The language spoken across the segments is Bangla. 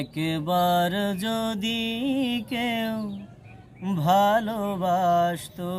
একবার যদি কেউ ভালোবাসতো,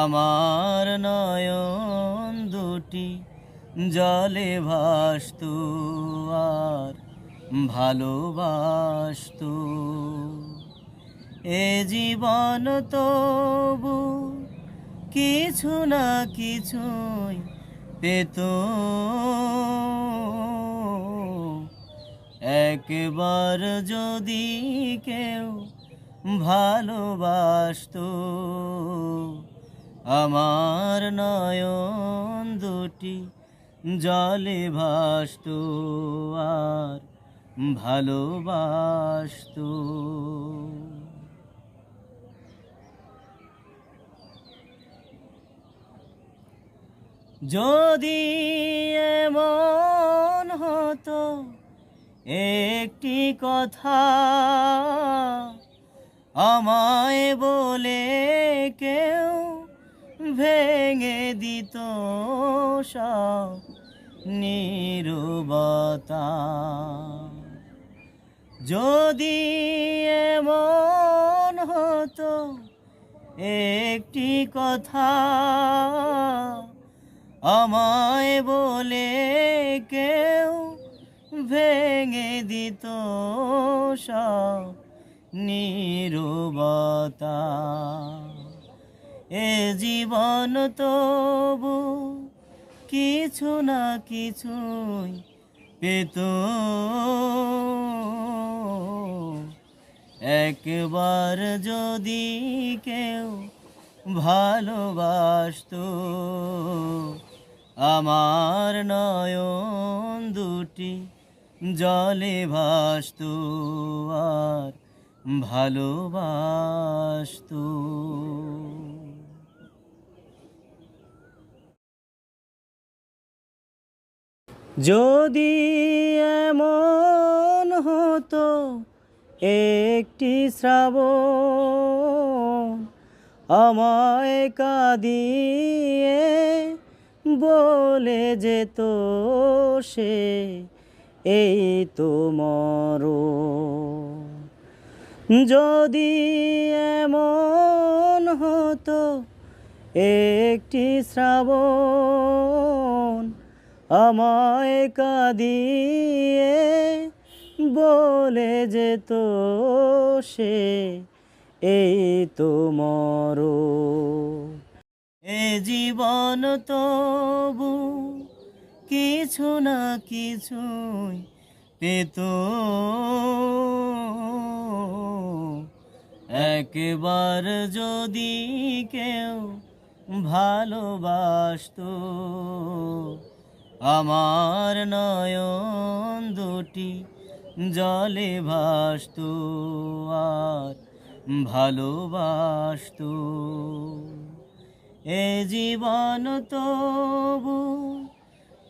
আমার নয়ন দুটি জলে ভাসতো আর ভালোবাসতো। এ জীবন তবু কিছু না কিছুই পেত। একবার যদি কেউ ভালোবাসতো আমার নয়ন দুটি জলে ভাসতো আর ভালোবাসতো। যদি একটি কথা আমায় বলে কেউ ভেঙে দিত নিরবতা। যদি এমন হতো একটি কথা আমায় বলে কেউ ভেঙে দিত সব নিরবতা। এ জীবন তবু কিছু না কিছুই পেত। একবার যদি কেউ ভালোবাসতো, আমার নয়ন দুটি জলে ভাসতো আর ভালোবাসতো। যদি এমন হতো একটি শ্রাবণ আমায় কাঁদিয়ে বলে যেত সে এই তো মরণ যদি এমন হতো একটি শ্রাবণ আমায় কাঁদিয়ে বলে যেত সে, এই তো মর এ জীবন তবু কিছু না কিছুই পেত। একবার যদি কেউ ভালোবাসতো, আমার নয়ন দুটি জলে ভাসতো আর ভালোবাসতো। এ জীবন তবু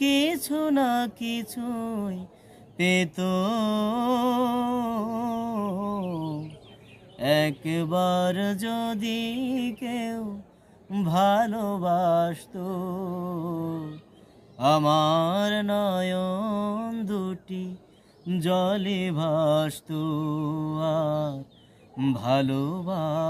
কিছু না কিছুই পেত। একবার যদি কেউ ভালোবাসতো, আমার নয়ন দুটি জলে ভাসতো আর ভালোবাসতো।